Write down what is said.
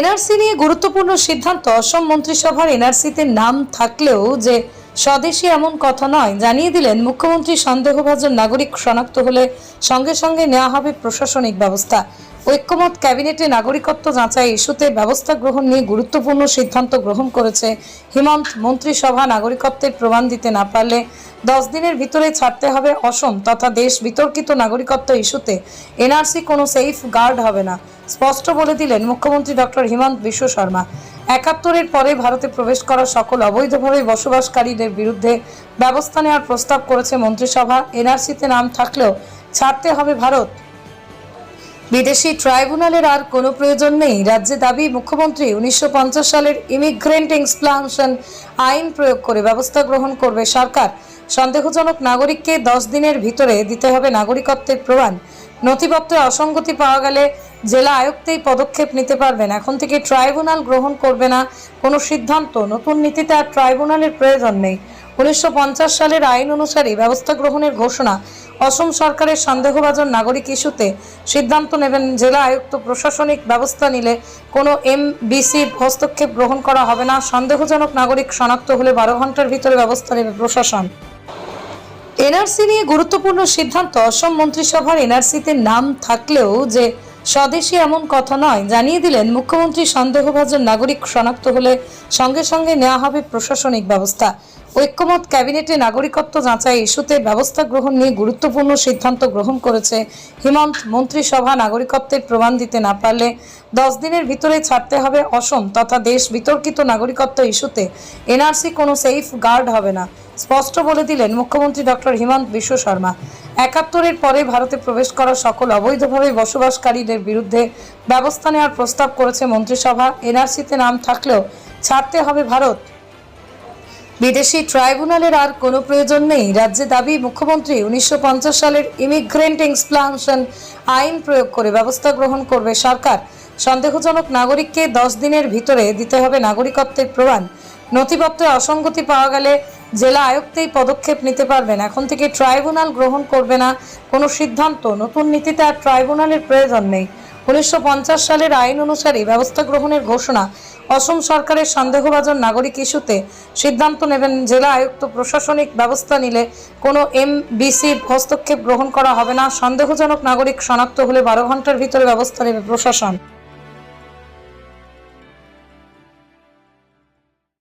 NRC নিয়ে গুরুত্বপূর্ণ সিদ্ধান্ত। অসম মন্ত্রিসভার এনআরসিতে নাম থাকলেও যে স্বদেশি এমন কথা নয়, জানিয়ে দিলেন মুখ্যমন্ত্রী সন্দেহভাজন নাগরিক শনাক্ত হলে সঙ্গে সঙ্গে নেওয়া হবে প্রশাসনিক ব্যবস্থা। ঐক্যমত ক্যাবিনেটে নাগরিকত্ব যাচাই ইস্যুতে ব্যবস্থা গ্রহণ নিয়ে গুরুত্বপূর্ণ সিদ্ধান্ত গ্রহণ করেছে হিমন্ত মন্ত্রিসভা। নাগরিকত্বের প্রমাণ দিতে না পারলে দশ দিনের ভিতরে ছাড়তে হবে অসম তথা দেশ বিতর্কিত নাগরিকত্ব ইস্যুতে। এনআরসি কোনো সেফ গার্ড হবে না, স্পষ্ট বলে দিলেন মুখ্যমন্ত্রী ডক্টর হিমন্ত বিশ্ব শর্মা। একাত্তরের পরে ভারতে প্রবেশ করা সকল অবৈধভাবে বসবাসকারীদের বিরুদ্ধে ব্যবস্থা নেওয়ার প্রস্তাব করেছে মন্ত্রিসভা। এনআরসিতে নাম থাকলেও ছাড়তে হবে ভারত। বিদেশি ট্রাইব্যুনালের আর কোনো প্রয়োজন নেই। রাজ্যে দাবি, মুখ্যমন্ত্রী উনিশশো পঞ্চাশ সালের ইমিগ্রেন্ট এক্সপ্লানশন আইন প্রয়োগ করে ব্যবস্থা গ্রহণ করবে সরকার। সন্দেহজনক নাগরিককে দশ দিনের ভিতরে দিতে হবে নাগরিকত্বের প্রমাণ। নথিপত্রে অসঙ্গতি পাওয়া গেলে জেলা আয়ুক্তেই পদক্ষেপ নিতে পারবেন। এখন থেকে ট্রাইব্যুনাল গ্রহণ করবে না কোনো সিদ্ধান্ত। নতুন নীতিতে আর ট্রাইব্যুনালের প্রয়োজন নেই। উনিশশো সালের আইন অনুসারে ব্যবস্থা গ্রহণের ঘোষণা অসম সরকারের সন্দেহভাজন নাগরিক ইস্যুতে সিদ্ধান্ত নেবেন জেলা আয়ুক্ত প্রশাসনিক ব্যবস্থা নিলে কোনো এমবিসির হস্তক্ষেপ গ্রহণ করা হবে না। সন্দেহজনক নাগরিক শনাক্ত হলে বারো ঘণ্টার ভিতরে ব্যবস্থা নেবে প্রশাসন। এনআরসি নিয়ে গুরুত্বপূর্ণ সিদ্ধান্ত। অসম মন্ত্রিসভার এনআরসিতে নাম থাকলেও যে স্বদেশী এমন কথা নয়। জানিয়ে দিলেন, মুখ্যমন্ত্রী সন্দেহভাজন নাগরিক শনাক্ত হলে সঙ্গে সঙ্গে নেওয়া হবে প্রশাসনিক ব্যবস্থা। ঐক্যমত ক্যাবিনেটে নাগরিকত্ব যাচাই ইস্যুতে ব্যবস্থা গ্রহণ নিয়ে গুরুত্বপূর্ণ সিদ্ধান্ত গ্রহণ করেছে হিমন্ত। মন্ত্রিসভা নাগরিকত্বের প্রমাণ দিতে না পারলে দশ দিনের ভিতরে ছাড়তে হবে অসম তথা দেশ বিতর্কিত নাগরিকত্ব ইস্যুতে। এনআরসি কোনো সেফ গার্ড হবে না। স্পষ্ট বলে দিলেন মুখ্যমন্ত্রী ডক্টর হিমন্ত বিশ্ব শর্মা। একাত্তরের পরে ভারতে প্রবেশ করা সকল অবৈধভাবে বসবাসকারীদের বিরুদ্ধে ব্যবস্থা নেওয়ার প্রস্তাব করেছে মন্ত্রিসভা। এনআরসিতে নাম থাকলেও ছাড়তে হবে ভারত। বিদেশি ট্রাইব্যুনালের আর কোনো প্রয়োজন নেই। রাজ্যে দাবি, মুখ্যমন্ত্রী উনিশশো পঞ্চাশ সালের ইমিগ্রেন্ট এক্সপ্লানশন আইন প্রয়োগ করে ব্যবস্থা গ্রহণ করবে সরকার। সন্দেহজনক নাগরিককে দশ দিনের ভিতরে দিতে হবে নাগরিকত্বের প্রমাণ। নথিপত্রে অসঙ্গতি পাওয়া গেলে জেলা আয়ুক্তেই পদক্ষেপ নিতে পারবেন। এখন থেকে ট্রাইব্যুনাল গ্রহণ করবে না কোনো সিদ্ধান্ত। নতুন নীতিতে আর ট্রাইব্যুনালের প্রয়োজন নেই। উনিশশো পঞ্চাশ সালের আইন অনুসারে ব্যবস্থা গ্রহণের ঘোষণা অসম সরকারের সন্দেহভাজন নাগরিক ইস্যুতে সিদ্ধান্ত নেবেন জেলা আয়ুক্ত প্রশাসনিক ব্যবস্থা নিলে কোনো এমবিসির হস্তক্ষেপ গ্রহণ করা হবে না। সন্দেহজনক নাগরিক শনাক্ত হলে বারো ঘণ্টার ভিতরে ব্যবস্থা নেবে প্রশাসন।